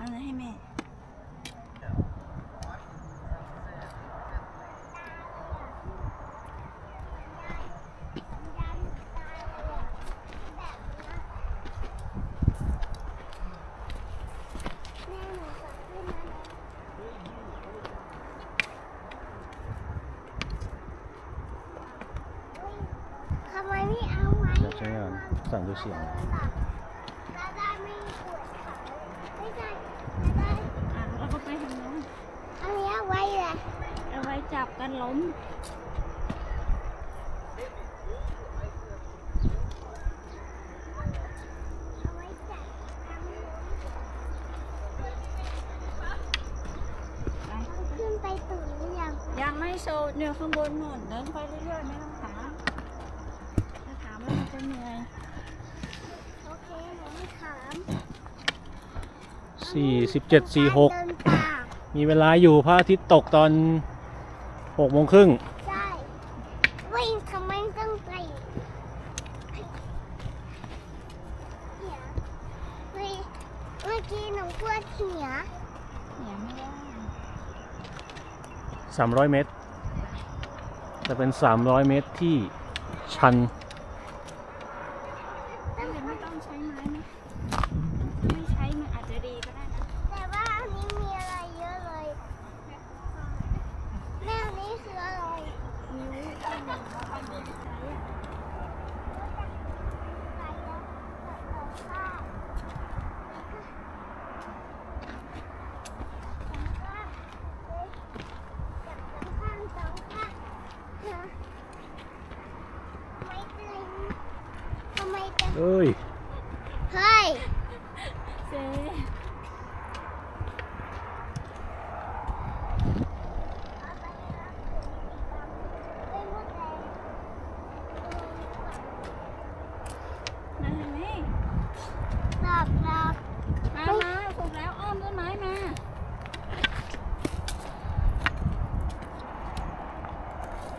เอาเลยให้แม่ ไว้จับกันล้มไว้จับทำล้มไปขึ้นไปตื่นหรือยัง ยังไม่โซเนี่ยข้างบนนู่นเดินไปเรื่อยๆไม่ต้องถามถ้าถามแล้วมันจะเหนื่อย โอเคหนูไม่ถามสี่สิบเจ็ดสี่หก เดินป่า มีเวลาอยู่พระอาทิตย์ตกตอน หกโมงครึ่งใช่วิ่งทำไมต้องไปเหียเฮ้ยเมื่อกี้หนูปวดเหียเหนียวไม่ได้สามร้อยเมตร จะเป็นสามร้อยเมตรที่ชัน แต่ไม่ต้องใช้ไม้ไหมไม่ใช้มันอาจจะดีก็ได้นะ แต่ว่าอันนี้มีอะไรเยอะเลยแม่อันนี้คืออะไร นิ้วข้างบนเขาเอามือใช้อะ ไปแล้วตัดต่อผ้าสองข้างสองข้างนะไม่ตึงทำไมจะ เอ้ย เฮ้ย เซ่ ไม่หมดแรง มาทางนี้ หลับหลับ มามาถูกแล้วอ้อมต้นไม้มา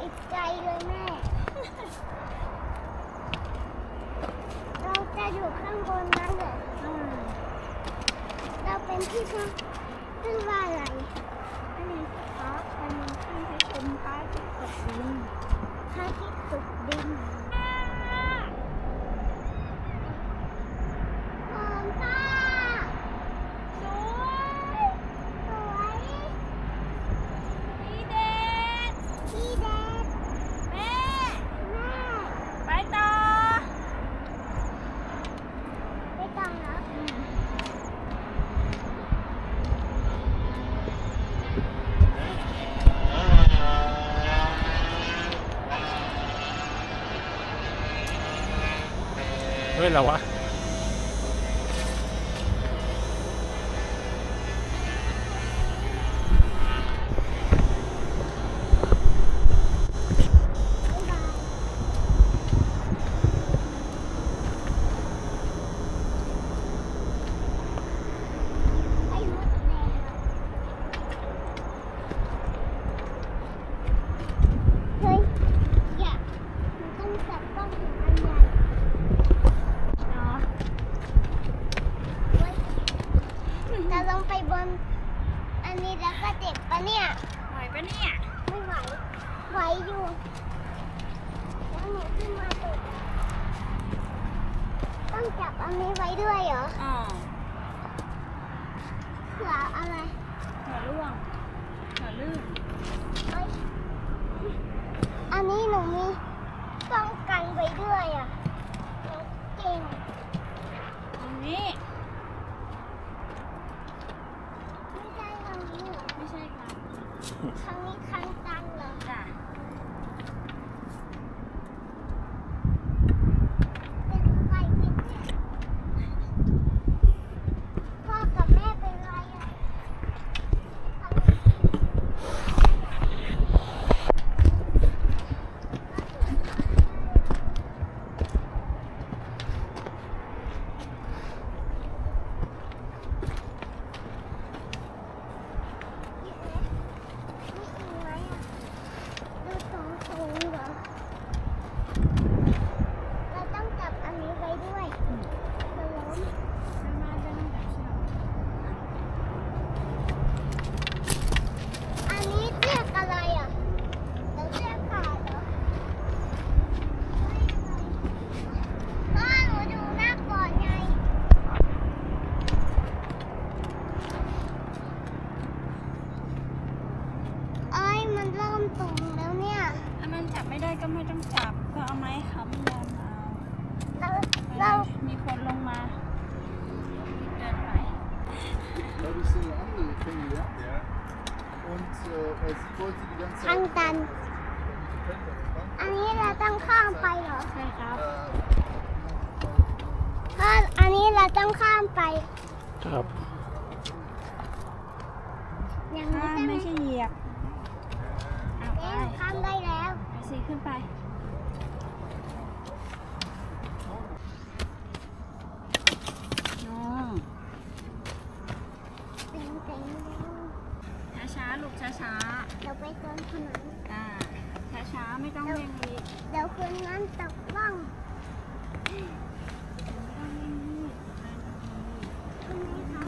อีกใจเลยแม่ เราจะอยู่ข้างบนนั้นเหรอ อ่า เราเป็นที่ข้าง ชื่อว่าอะไรอันนี้ครับอันนี้ขึ้นไปชมพระอาทิตย์ตกดินพระอาทิตย์ตกดินหอมค่ะ สวย สวย ดีเด็ด พี่แดด แม่ แม่ ไปต่อ ไม่ต้องแล้ว เฮ้ อันนี้หนูมีป้องกันไว้ด้วยอะหนูเก่งอันนี้ Und äh, weil sie wollte die ganze ทาง Zeit. ตัน อันนี้เราต้องข้ามไปเหรอ ใช่ครับ Äh, เพราะอันนี้เราต้องข้ามไป ครับอย่างข้านี้มใช่ไหมไม่ใช่เหยียบเอาไปเอ๊ะข้ามได้แล้วไปสิขึ้นไปน้อง เต็งเต็ง ช้าๆ ลูกช้าเราไปตรงถนนๆอ่าช้าๆไม่ต้องเร่งรีบ เดี๋ยวคืนนั้นตกล่องไม่ต้องเร่งรีบ ใช่ไหมคะ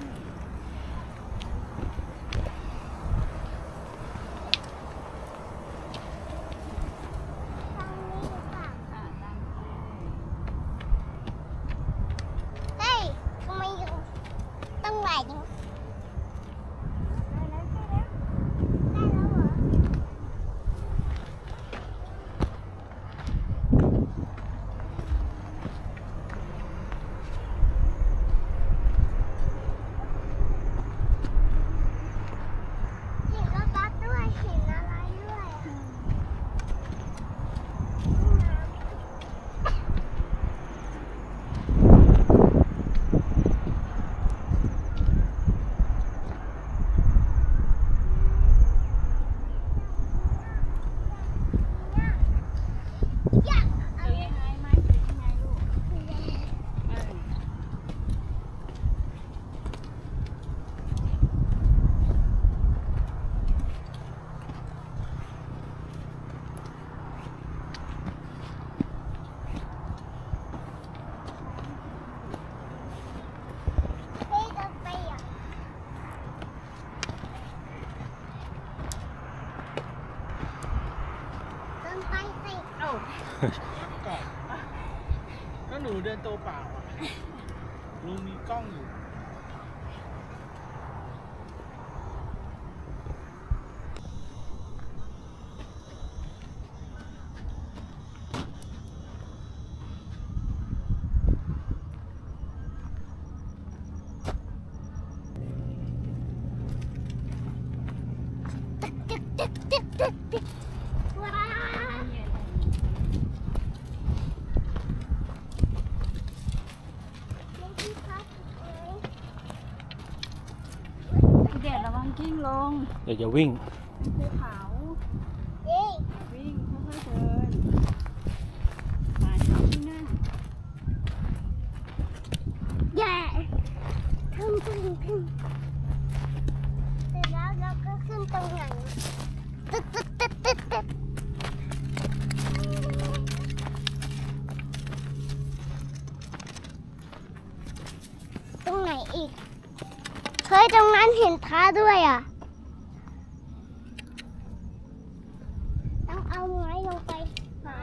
ทางนี้หรือเปล่า อ่าตาม เฮ้ยทำไมต้องไหลจังได้แล้วได้แล้วได้แล้วเหรอ เห็นรถบัสด้วย เห็นอะไรด้วยอะห้องน้ำ อยาก ถือยังไงไหมถือยังไงลูกเออ เฮ้ยจะไปอะเดิน ไปสิเอ้าก็หนูเดินตัวเปล่าอะลุงมีกล้องอยู่ ตึกตึกตึกตึกตึกตึกว้าวไม่ที่พักเลย เด็ดระวังกิ้งลง เดี๋ยวจะวิ่งภูเขาเย้วิ่งค่อยๆเดินผ่านเขาที่หน้าแย่ขึ้นขึ้นขึ้นเสร็จแล้วเราก็ขึ้นตรงไหนตึ๊ดตึ๊ดตึ๊ดตึ๊ดตึ๊ดตรงไหนอีกเฮ้ยตรงนั้นเห็นท้าด้วยอะ ต้องเอาไม้ลงไปหา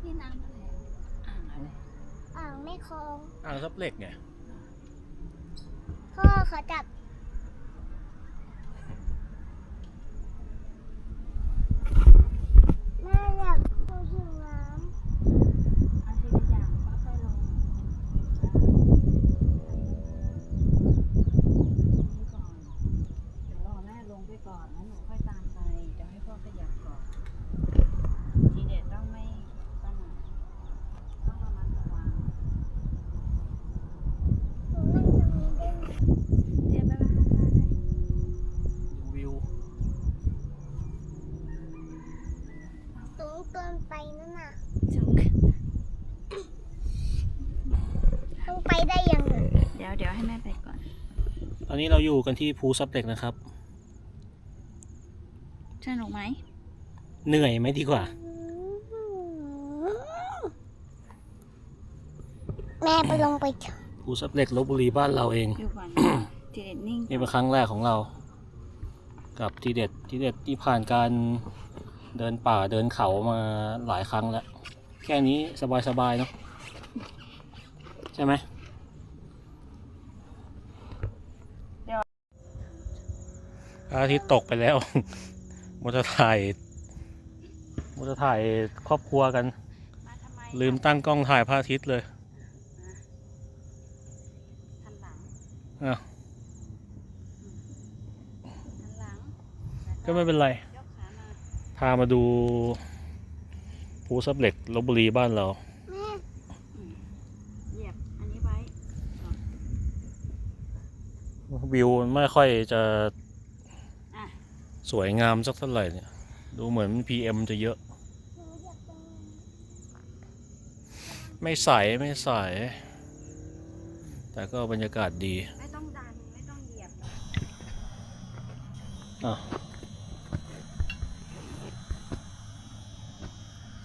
ที่ น้ำอะไรอ่างอะไรอ่างไม่คลองอ่างซับเหล็กไงพ่อเขาจับ แม่อยากดูหิวน้ เอาทีละอย่างค่อยๆลงนี่ก่อนเดี๋ยวรอแม่ลงไปก่อนแล้วหนูค่อยตามไปเดี๋ยวให้พ่อขยับก่อน ทีเด็ดต้องไม่ประมาทต้องระมัดระวังำหนูนั่งตรงนี้ได้ไหม เดี๋ยวไปไปไปไป วิว สูงเกินไปนั่นน่ะ จุก ต้องไปได้ยังไง เดี๋ยวเดี๋ยวให้แม่ไปก่อน ต อนนี้เราอยู่กันที่ภูซับเหล็กนะครับ สนุกไหม เหนื่อยไหมดีกว่า แม่ไปลงไปเถอะภูซับเหล็กลบบุรีบ้านเราเอง อยู่ก่อน ทีเด็ดนิ่งนี่เป็นครั้งแรกของเรา กับทีเด็ดทีเด็ดที่ผ่านการเดินป่าเดินเขามาหลายครั้งแล้ว แค่นี้สบายๆเนาะใใช่ไหม เดี๋ยว พระ อาทิตย์ตกไปแล้วมจะถ่ายมจะถ่ายครอบครัวกันมาทำไมลืมตั้งกล้องถ่ายพระอาทิตย์เลยหันหลังอ้าวหันหลังก็ไม่เป็นไรยกขามาพามาดูภูซับเหล็กลบบุรีบ้านเราแม่เหยียบอันนี้ไว้วิวมันไม่ค่อยจะอะ สวยงามสักเท่าไหร่เนี่ย ดูเหมือน PM จะเยอะหนูอยากเป็นไม่ใสไม่ใส แต่ก็บรรยากาศดีไม่ต้องดัน ไม่ต้องเหยียบอะ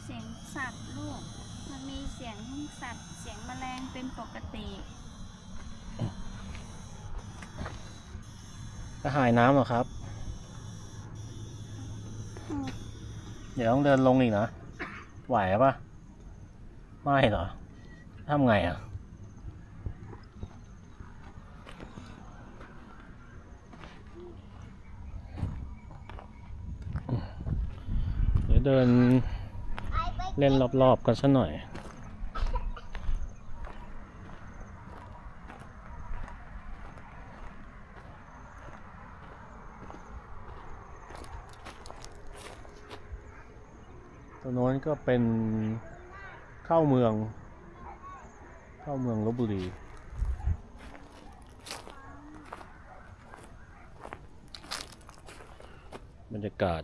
เสียงสัตว์ลูก มันมีเสียงสัตว์ เสียงแมลงเป็นปกติกระหายน้ำเหรอครับ เดี๋ยวต้องเดินลงอีกนะไหวปะไม่เหรอทำไงอะเดี๋ยวเดินเล่นรอบๆกันสักหน่อย รงโน้นก็เป็นเข้าเมือง เข้าเมืองลบบุรีบรรยากาศ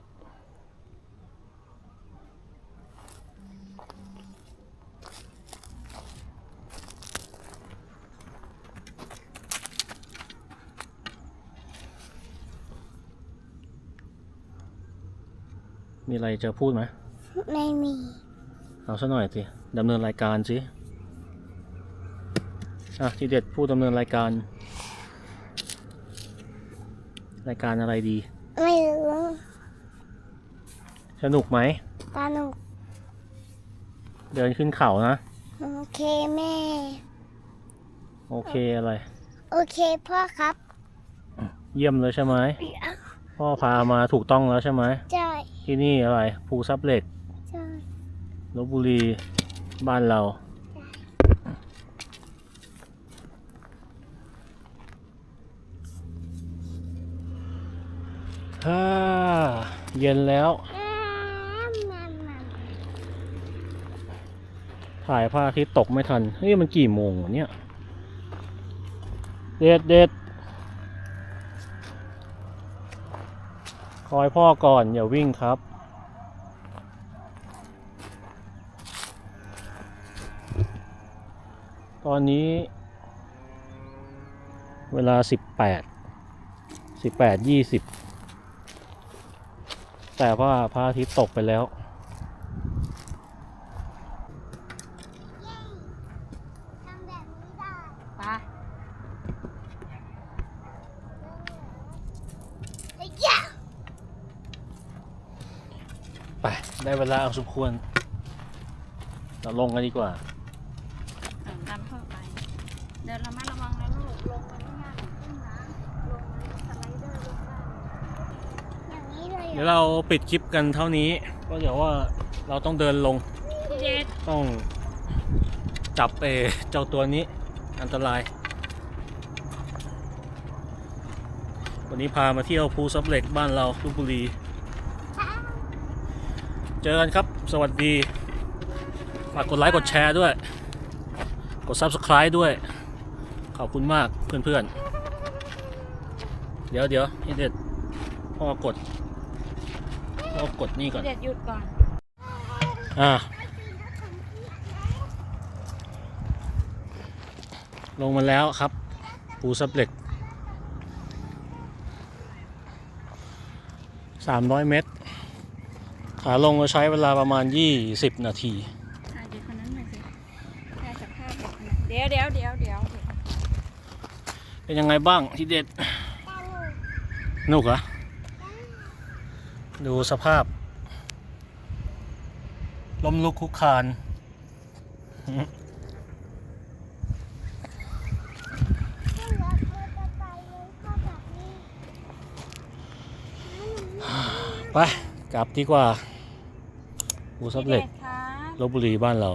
มีอะไรจะพูดไหม ไม่มี เอาซะหน่อยสิดำเนินรายการสิอะทีเด็ดพูดดำเนินรายการ รายการอะไรดี ไม่รู้สนุกไหมตาหนูเดินขึ้นเขานะ โอเคแม่ โอเคอะไร โอเคพ่อครับเยี่ยมเลยใช่ไหมพ่อพามาถูกต้องแล้วใช่ไหมใช่ที่นี่อะไรภูซับเหล็กใช่ ลบบุรีบ้านเรา ฮ่า เย็นแล้ว ถ่ายพระอาทิตย์ตกไม่ทัน เฮ้ย มันกี่โมงวะเนี่ย เด็ดเด็ดคอยพ่อก่อน อย่าวิ่งครับ ตอนนี้ เวลาสิบแปดสิบแปดยี่สิบแต่ว่าพระอาทิตย์ตกไปแล้วทำแบบนี้ได้ไปเฮ้ยยะไป ได้เวลาเอาสมควร เราลงกันดีกว่า เดินตามเข้าไป เดินระมัดระวังนะลูกลงมันไม่ง่ายขึ้นนะลงมันสไลเดอร์ลงได้อย่างนี้เลยเดี๋ยวเหรอเราปิดคลิปกันเท่านี้ ก็เดี๋ยวว่าเราต้องเดินลง เจ็ดต้องจับเออเจ้าตัวนี้อันตราย วันนี้พามาเที่ยวภูซับเหล็กบ้านเราลพบุรี เจอกันครับ สวัสดี ฝากกดไลค์ กดแชร์ด้วย กด Subscribe ด้วย ขอบคุณมากเพื่อนๆ เดี๋ยวเดี๋ยวนี่เด็ดพ่อกดพ่อกดนี่ก่อน เด็ดหยุดก่อน อ่า ลงมาแล้วครับ ปูซับเหล็ก300เมตร ขาลงเราใช้เวลาประมาณ20นาทีถ่ายเด็กคนนั้นหน่อยสิถ่ายจากภาพเด็กคนนั้นเดี๋ยวเดี๋ยวเดี๋ยวเดี๋ยว เป็นยังไงบ้างที่เด็ดนุกเหรอดูสภาพล้มลุกคุกคานไป กลับดีกว่าอูสับเล็กลบบุรีบ้านเรา